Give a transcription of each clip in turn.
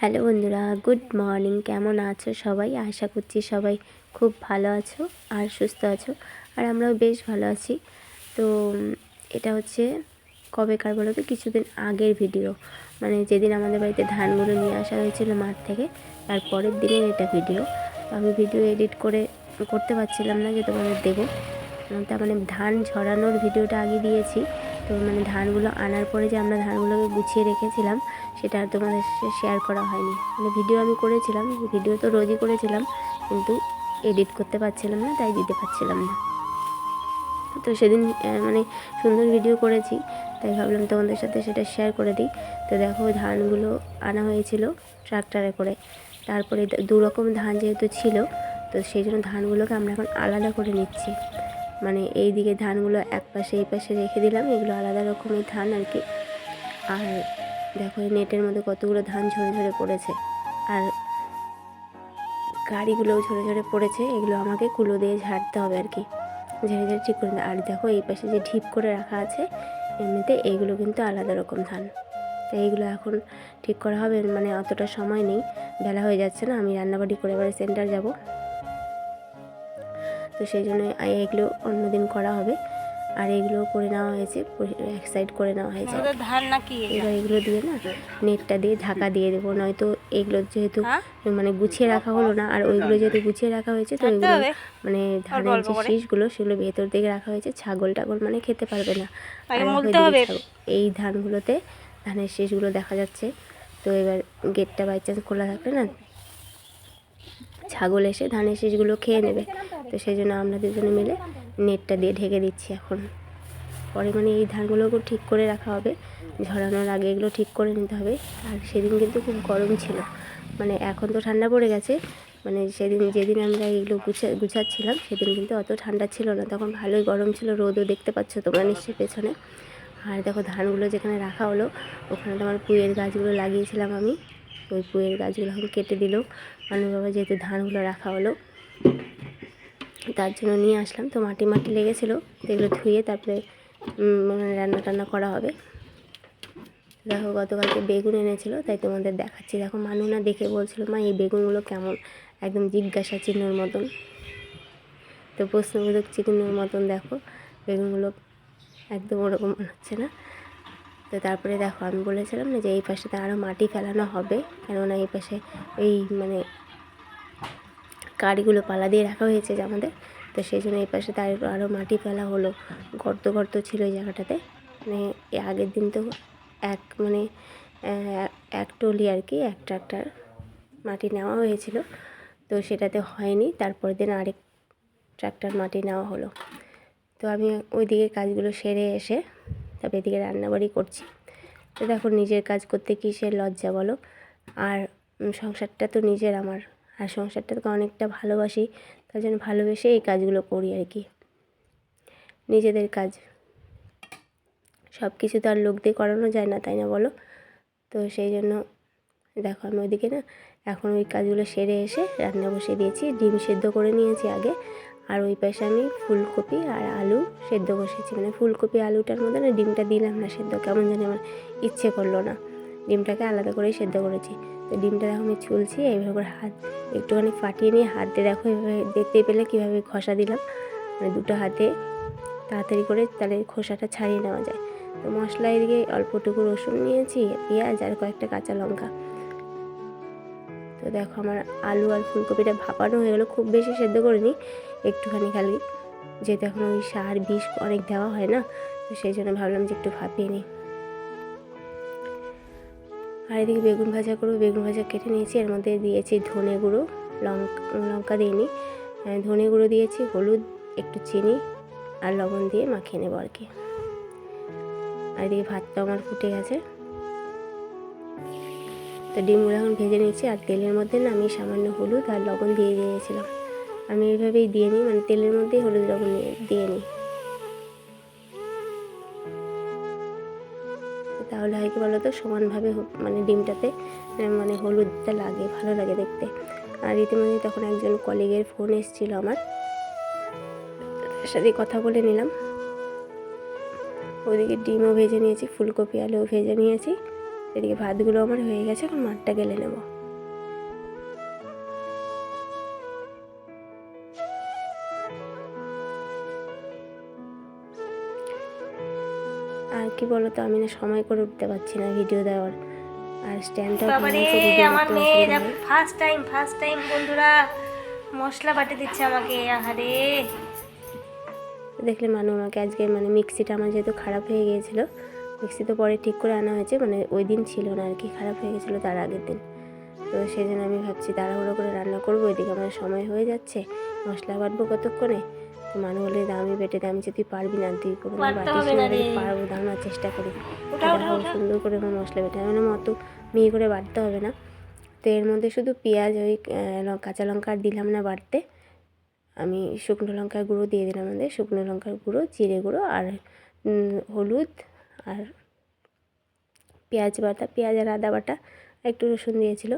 Hello বন্ধুরা, good morning. কেমন আছো সবাই? আশা করছি সবাই খুব ভালো আছো আর সুস্থ আছো। আর আমরাও বেশ ভালো আছি। তো, এটা হচ্ছে কবেকার বলো তো? কিছুদিন আগের ভিডিও। মানে যেদিন আমাদের বাড়িতে ধানগুলো নিয়ে আসা হয়েছিল মাঠ থেকে, তার পরের দিনের এটা ভিডিও। আমি ভিডিও এডিট করে করতে পারছিলাম না যে তোমাদের দেবো। তার মানে ধান ঝরানোর ভিডিওটা আগে দিয়েছি। তো মানে ধানগুলো আনার পরে যে আমরা ধানগুলোকে গুছিয়ে রেখেছিলাম, সেটা আর তোমাদের শেয়ার করা হয়নি। মানে ভিডিও আমি করেছিলাম ভিডিও তো রোজই করেছিলাম, কিন্তু এডিট করতে পারছিলাম না, তাই দিতে পারছিলাম না। তো সেদিন মানে সুন্দর ভিডিও করেছি, তাই ভাবলাম তোমাদের সাথে সেটা শেয়ার করে দিই। তো দেখো ধানগুলো আনা হয়েছিল ট্রাক্টরে করে। তারপরে দ- রকম ধান যেহেতু ছিল, তো সেই জন্য ধানগুলোকে আমরা এখন আলাদা করে নিচ্ছি। মানে এই দিকে ধানগুলো এক পাশে, এই পাশে রেখে দিলাম। এগুলো আলাদা রকমের ধান আর কি। আর দেখো এই নেটের মধ্যে কতগুলো ধান ঝরে ঝরে পড়েছে। আর গাড়িগুলোও ঝরে ঝরে পড়েছে। এগুলো আমাকে কুলো দিয়ে ঝাড়তে হবে আর কি। ঝেড়ে ঝেড়ে ঠিক করে আর দেখো এই পাশে যে ঢিপ করে রাখা আছে, এমনিতে এইগুলো কিন্তু আলাদা রকম ধান। তো এইগুলো এখন ঠিক করা হবে। মানে অতটা সময় নেই। বেলা হয়ে যাচ্ছে না। আমি রান্নাবাড়ি করে এবারে সেন্টার যাব। তো সেই জন্য এগুলো অন্যদিন করা হবে আর এগুলো করে নেওয়া হয়েছে এক সাইড করে নেওয়া হয়েছে ধান নাকি এটা? এবার এগুলো দিয়ে না নেটটা দিয়ে ঢাকা দিয়ে দেবো নয়তো এগুলো যেহেতু হ্যাঁ? মানে গুছিয়ে রাখা হলো না আর ওইগুলো যেহেতু গুছিয়ে রাখা হয়েছে তো ওইগুলো মানে ধানের যে? শীষগুলো সেগুলো ভেতর দিকে রাখা হয়েছে ছাগল টাগল মানে খেতে পারবে না এই ধানগুলোতে ধানের শীষগুলো দেখা যাচ্ছে তো এবার গেটটা বাই চান্স খোলা থাকলে না ছাগল এসে, ধানের শীষগুলো খেয়ে নেবে। তো সেই জন্য আমরা দুজনে মিলে নেটটা দিয়ে ঢেকে দিচ্ছি এখন। পরে মানে এই ধানগুলোকেও ঠিক করে রাখা হবে। ঝরানোর আগে এগুলো ঠিক করে নিতে হবে। আর সেদিন কিন্তু খুব গরম ছিল। মানে এখন তো ঠান্ডা পড়ে গেছে। মানে সেদিন যেদিন আমরা এগুলো গুছা, গুছাচ্ছিলাম, সেদিন কিন্তু অত ঠান্ডা ছিল না। তখন ভালোই গরম ছিল, রোদও দেখতে পাচ্ছ তোমরা নিশ্চয়ই পেছনে। আর দেখো ধানগুলো যেখানে রাখা হলো, ওখানে তোমার পুয়ের গাছগুলো লাগিয়েছিলাম আমি। ওই পুয়ের গাছগুলো এখন কেটে দিল। মানুষ বাবা যেহেতু ধানগুলো রাখা হলো, তার জন্য নিয়ে আসলাম। তো মাটি মাটি লেগেছিলো, তো এগুলো ধুয়ে তারপরে মানে রান্না টান্না করা হবে। দেখো গতকালকে বেগুন এনেছিল, তাই তোমাদের দেখাচ্ছি। দেখো মানুনা দেখে বলছিল, মা, এই বেগুনগুলো কেমন? একদম জিজ্ঞাসা চিহ্নর মতন। তো প্রশ্নবোধক চিহ্নর মতন দেখো, বেগুনগুলো একদম ওরকম মনে হচ্ছে না। তো তারপরে দেখো আমি বলেছিলাম না যে এই পাশে তো আরও মাটি ফেলানো হবে, কেননা এই পাশে এই মানে গাড়িগুলো পালা দিয়ে রাখা হয়েছে যে আমাদের, তো সেই জন্য এই পাশে তার আরও মাটি ফেলা হলো। গর্ত গর্ত ছিল এই জায়গাটাতে। মানে আগের দিন তো এক মানে এক টলি আর কি, এক ট্রাক্টর মাটি নেওয়া হয়েছিল। তো সেটাতে হয়নি তারপর দিন আরেক ট্রাক্টর মাটি নেওয়া হলো। তো আমি ওইদিকে কাজগুলো সেরে এসে তারপর এদিকে রান্নাবাড়ি করছি। তো দেখো নিজের কাজ করতে কি সে লজ্জা বলো? আর সংসারটা তো নিজের আমার। আর সংসারটাকে অনেকটা ভালোবাসি, তার জন্য ভালোবেসে এই কাজগুলো করি আর কি। নিজেদের কাজ। সব কিছু তো আর লোক দিয়ে করানো যায় না, তাই না বলো? তো সেই জন্য দেখো আমি ওইদিকে না, এখন ওই কাজগুলো সেরে এসে রান্না বসিয়ে দিয়েছি, ডিম সেদ্ধ করে নিয়েছি আগে। আর ওই পাশে আমি ফুলকপি আর আলু সেদ্ধ বসেছি মানে ফুলকপি, আলুটার মধ্যে না ডিমটা দিলাম না সেদ্ধ, কেমন জানি আমার ইচ্ছে করল না। ডিমটাকে আলাদা করেই সেদ্ধ করেছি। তো ডিমটা দেখো আমি ছুলছি, এইভাবে করে হাত, একটুখানি ফাটিয়ে নিয়ে হাত দিয়ে দেখো এভাবে দেখতে পেলে কীভাবে খসা দিলাম। মানে দুটো হাতে তাড়াতাড়ি করে তাহলে খোসাটা ছাড়িয়ে নেওয়া যায়। তো মশলা এদিকে অল্পটুকু রসুন নিয়েছি, পেঁয়াজ আর কয়েকটা কাঁচা লঙ্কা। তো দেখো আমার আলু আর ফুলকপিটা ভাপানো হয়ে গেলো, খুব বেশি সেদ্ধ করিনি। একটুখানি খালি, যেহেতু এখন ওই সার বিষ অনেক দেওয়া হয় না, তো সেই জন্য ভাবলাম যে একটু ভাপিয়ে নিই। আর এদিকে বেগুন ভাজা করব, বেগুন ভাজা কেটে নিয়েছি, এর মধ্যে দিয়েছি ধনে গুঁড়ো, লঙ্কা লঙ্কা দিইনি ধনে গুঁড়ো দিয়েছি, হলুদ, একটু চিনি আর লবণ দিয়ে মাখিয়ে নেব আর কি। আর এদিকে ভাতটা আমার ফুটে গেছে। তো ডিমগুলো এখন ভেজে নিয়েছি, আর তেলের মধ্যে না আমি সামান্য হলুদ আর লবণ দিয়ে দিয়েছিলাম। আমি এইভাবেই দিয়ে নিই মানে তেলের মধ্যেই হলুদ লবণ দিয়ে নিই। তাহলে হয় কি বলো তো সমানভাবে মানে ডিমটাতে মানে হলুদটা লাগে, ভালো লাগে দেখতে। আর ইতিমধ্যে তখন একজন কলিগের ফোন এসেছিল আমার। তার সাথে কথা বলে নিলাম। ওদিকে ডিমও ভেজে নিয়েছি, ফুলকপি, আলুও ভেজে নিয়েছি। এদিকে ভাতগুলো আমার হয়ে গেছে, এখন মাঠটা গেলে নেব। কি বলতো? আমি না সময় করে উঠতে পারছি না ভিডিও দেওয়ার। আর স্ট্যান্ডটাও বাবারে আমার মেয়ে ফার্স্ট টাইম ফার্স্ট টাইম বন্ধুরা মশলা বাটে দিচ্ছে আমাকে আহারে। দেখলে মানু আমাকে আজকে মানে মিক্সিটা আমার যেহেতু খারাপ হয়ে গিয়েছিল মিক্সি তো পরে ঠিক করে আনা হয়েছে মানে ওই দিন ছিল না আর কি খারাপ হয়ে গেছিল তার আগের দিন। তো সেই জন্য আমি ভাবছি তাড়াহুড়ো করে রান্না করব ওইদিকে আমার সময় হয়ে যাচ্ছে মশলা বাটবো কতক্ষণে? তো মানু বলে আমি বেটে দে আমি যে তুই পারবি না তুই কোনো পারব না চেষ্টা করি। সুন্দর করে মশলা বেটে বললাম, অত মিহি করে বাটতে হবে না। তো এর মধ্যে শুধু পেঁয়াজ ওই কাঁচা লঙ্কা আর দিলাম না বাটতে। আমি শুকনো লঙ্কার গুঁড়ো দিয়ে দিলাম আমাদের শুকনো লঙ্কার গুঁড়ো জিরে গুঁড়ো আর হলুদ আর পেঁয়াজ বাটা পেঁয়াজ আর আদা বাটা একটু রসুন দিয়েছিল।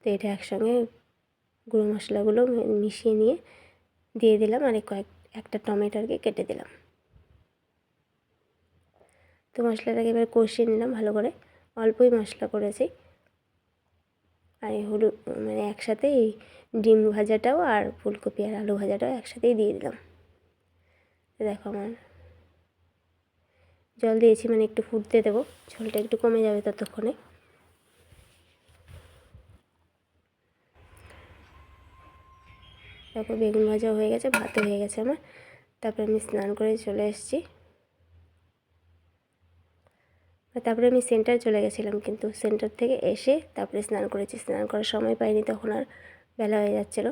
তো এটা একসঙ্গে গুঁড়ো মশলাগুলো মিশিয়ে নিয়ে দিয়ে দিলাম আর কয়েক, একটা টমেটোকে কেটে দিলাম। তো মশলাটাকে এবার কষিয়ে নিলাম ভালো করে। অল্পই মশলা করেছি। আর এই হলুদ মানে একসাথে এই ডিম ভাজাটাও আর ফুলকপি আর আলু ভাজাটাও একসাথেই দিয়ে দিলাম। দেখো আমার জল দিয়েছি মানে একটু ফুটতে দেবো, ঝোলটা একটু কমে যাবে ততক্ষণে। দেখো বেগুন ভাজা হয়ে গেছে, ভাতও হয়ে গেছে আমার। তারপরে আমি স্নান করে চলে এসেছি। তারপরে আমি সেন্টার চলে গেছিলাম, কিন্তু সেন্টার থেকে এসে তারপরে স্নান করেছি। স্নান করার সময় পাইনি, তখন আর বেলা হয়ে যাচ্ছিল।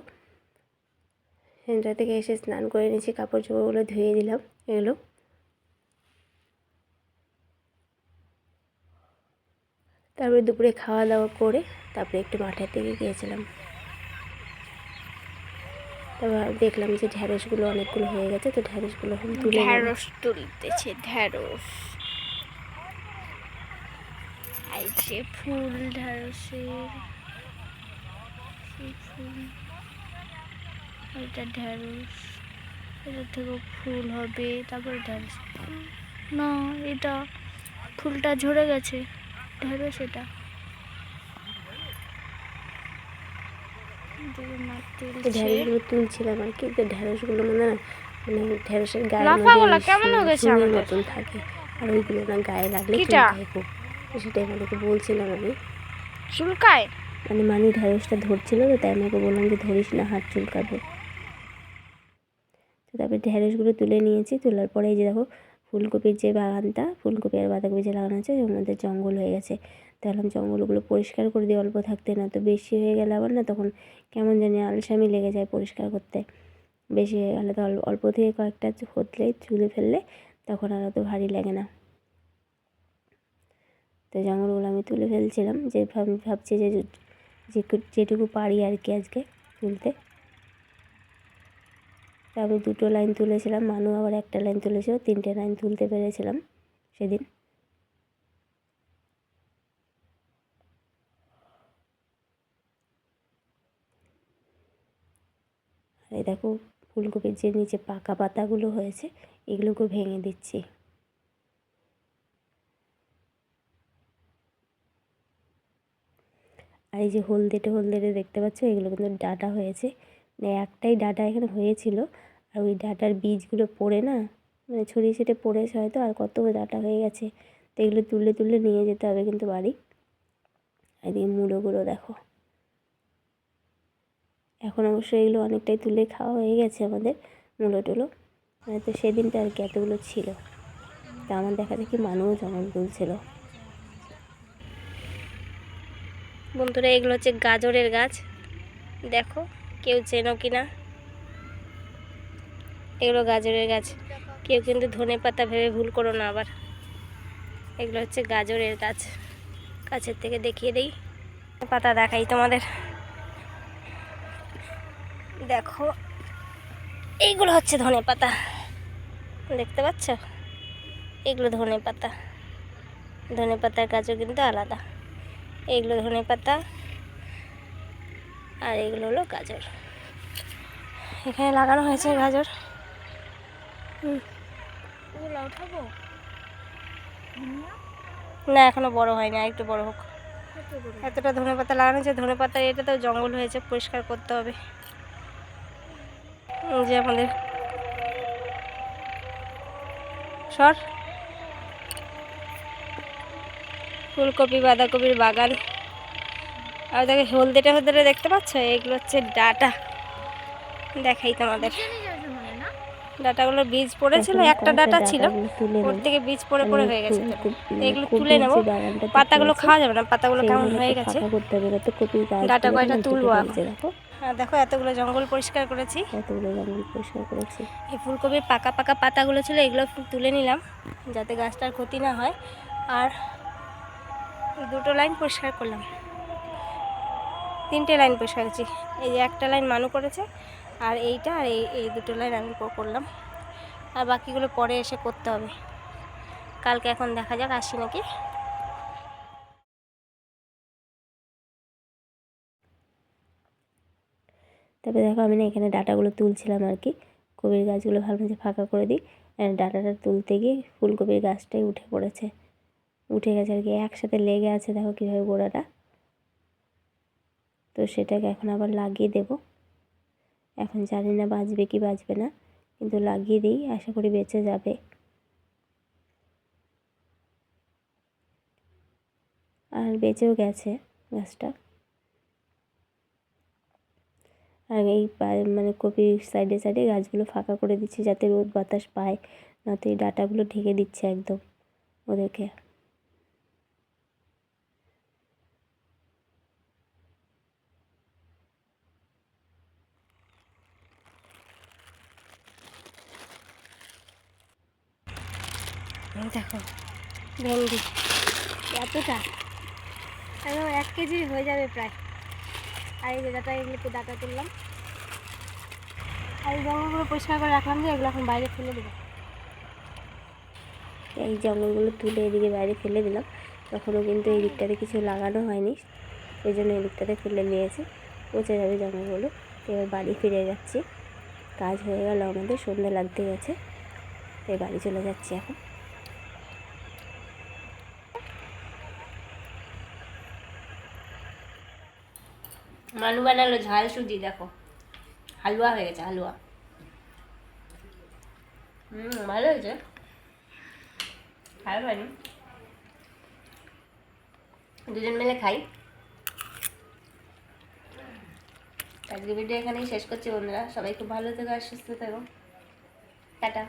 সেন্টার থেকে এসে স্নান করে নিয়েছি কাপড় চোপড়গুলো ধুয়ে দিলাম, এগুলো। তারপরে দুপুরে খাওয়া দাওয়া করে তারপরে একটু মাঠের দিকে গিয়েছিলাম। তারপর দেখলাম যে ঢ্যাঁড়সগুলো অনেকগুলো হয়ে গেছে, তো ঢ্যাঁড়সগুলো ঢ্যাঁড়স তুলতেছে ঢ্যাঁড়স এই যে ফুল ঢ্যাঁড়সের ফুল। এটা ঢ্যাঁড়স এটা থেকে ফুল হবে, তারপরে ঢ্যাঁড়স না, এটা ফুলটা ঝরে গেছে ঢ্যাঁড়স এটা। তো তুলছিলাম আর কি তো ঢ্যাঁড়সগুলো মানে না মানে ঢ্যাঁড়সের গায়ে কেমন হয়ে গেছে আমাদের? মতন থাকে। আর ওইগুলো না গায়ে লাগলে চুলকায় খুব। সেটাই আমাদেরকে বলছিলাম আমি। চুলকায়? মানে মানে ঢ্যাঁড়সটা ধরছিল তো তাই আমাকে বললাম যে ধরিস না হাত চুলকাবে। তো তারপরে ঢ্যাঁড়সগুলো তুলে নিয়েছি তোলার পরে এই যে দেখো ফুলকপির যে বাগানটা ফুলকপি আর বাঁধাকপি যে লাগানো আছে ওর মধ্যে জঙ্গল হয়ে গেছে। ভাবলাম জঙ্গলগুলো পরিষ্কার করে দিই অল্প থাকতে না, তো বেশি হয়ে গেলে আবার না তখন কেমন জানি আলসামি লেগে যায় পরিষ্কার করতে। বেশি হয়ে গেলে তো অল্প- থেকে কয়েকটা হতলে চুলে ফেললে তখন আর অত ভারী লাগে না। তো জঙ্গলগুলো আমি তুলে ফেলছিলাম, যে ভাব- ভাবছি যে যেটুকু পারি আর কি আজকে তুলতে। আমি দুটো লাইন তুলেছিলাম, মানু আবার একটা লাইন তুলেছিল, তিনটে লাইন তুলতে পেরেছিলাম সেদিন। এই দেখো ফুলকপির যে নিচে পাকা পাতাগুলো হয়েছে এগুলোকে ভেঙে দিচ্ছি। আর এই যে হলদেটে হলদেটে দেখতে পাচ্ছ, এগুলো কিন্তু ডাটা হয়েছে। মানে একটাই ডাটা এখানে হয়েছিল, আর ওই ডাটার বীজগুলো পড়ে না মানে ছড়িয়ে ছিটে পড়েছে হয়তো, আর কত ডাটা হয়ে গেছে। তো এগুলো তুলে তুলে নিয়ে যেতে হবে কিন্তু বাড়ি। আর এদিকে মুলোগুলো দেখো। এখন অবশ্য এগুলো অনেকটাই তুলে খাওয়া হয়ে গেছে আমাদের মূলো টুলো। মানে তো সেদিনটা আর কি এতগুলো ছিল। তা আমার দেখা দেখি মানুষ জঙ্গল তুলছিল বন্ধুরা, এগুলো হচ্ছে গাজরের গাছ। দেখো, কেউ চেনো কি না? এগুলো গাজরের গাছ। কেউ কিন্তু ধনে পাতা ভেবে ভুল করো না আবার। এগুলো হচ্ছে গাজরের গাছ। কাছের থেকে দেখিয়ে দিই। পাতা দেখাই তোমাদের। দেখো এইগুলো হচ্ছে ধনে পাতা। দেখতে পাচ্ছ? এগুলো ধনে পাতা। ধনে পাতার গাছও কিন্তু আলাদা। এইগুলো ধনে পাতা আর এগুলো হলো গাজর। এখানে লাগানো হয়েছে গাজর। না এখনও বড় হয়নি একটু বড় হোক। এতটা ধনে পাতা লাগানো হয়েছে ধনে পাতা এটা তো জঙ্গল হয়েছে পরিষ্কার করতে হবে। এই যে আমাদের সর। ফুলকপি, বাঁধাকপির বাগান। আর দেখো, হলদেটা হলদেটা দেখতে পাচ্ছ? এগুলো হচ্ছে ডাটা। দেখাই তোমাদের। ডাটাগুলোর বীজ পড়েছিল একটা ডাটা ছিল। ওর থেকে বীজ পড়ে পড়ে হয়ে গেছে। এগুলো তুলে নেব। পাতাগুলো খাওয়া যাবে না পাতাগুলো কেমন হয়ে গেছে? ডাঁটা কয়টা তুলবো? আর দেখো। এতগুলো জঙ্গল পরিষ্কার করেছি। এতগুলো জঙ্গল পরিষ্কার করেছি। এই ফুলকপির পাকা পাকা পাতাগুলো ছিল এগুলো তুলে নিলাম যাতে গাছটার ক্ষতি না হয়। আর দুটো লাইন পরিষ্কার করলাম। তিনটে লাইন পরিষ্কার করছি। এই যে একটা লাইন মানু করেছে আর এইটা আর এই এই দুটো লাইন আমি করলাম। আর বাকিগুলো পরে এসে করতে হবে। কালকে এখন দেখা যাক, আসি নাকি? তারপরে দেখো আমি না এখানে ডাটাগুলো তুলছিলাম আর কি। কপির গাছগুলো ভালো মতো ফাঁকা করে দিই। আর ডাটাটা তুলতে গিয়ে ফুলকপির গাছটাই উঠে পড়েছে। উঠে গেছে আর কি, একসাথে লেগে আছে দেখো কীভাবে গোড়াটা। তো সেটাকে এখন আবার লাগিয়ে দেব। এখন জানি না বাঁচবে কি বাঁচবে না, কিন্তু লাগিয়ে দিই, আশা করি বেঁচে যাবে। আর বেঁচেও গেছে গাছটা। আর এই মানে কপির সাইডে সাইডে গাছগুলো ফাঁকা করে দিচ্ছি যাতে রোদ বাতাস পায়, না তো এই ডাঁটাগুলো ঢেকে দিচ্ছে একদম ওদেরকে। দেখো। ভেন্ডি। এতটা। একদম এক কেজি হয়ে যাবে প্রায়। আর এই যে ডাটা এগুলো ডাটা তুললাম। আর এই জঙ্গলগুলো পরিষ্কার করে রাখলাম যে এগুলো এখন বাইরে ফেলে দেবো। এই জঙ্গলগুলো তুলে এদিকে বাইরে ফেলে দিলাম। তখনও কিন্তু এই দিকটাতে কিছু লাগানো হয়নি। এই জন্য এই দিকটাতে ফেলে দিয়েছি। পচে যাবে জঙ্গলগুলো। এবার বাড়ি ফিরে যাচ্ছি। কাজ হয়ে গেল আমাদের সন্ধ্যা লাগতে গেছে। তাই বাড়ি চলে যাচ্ছি এখন। মানু বানালো ঝাল সুজি, দেখো। হালুয়া হয়ে গেছে, হালুয়া। হুম, ভালো হয়েছে। খারাপ হয়নি দুজন মিলে খাই। আজকে ভিডিও এখানেই শেষ করছি বন্ধুরা। সবাই খুব ভালো থেকো আর সুস্থ থেকো। টাটা।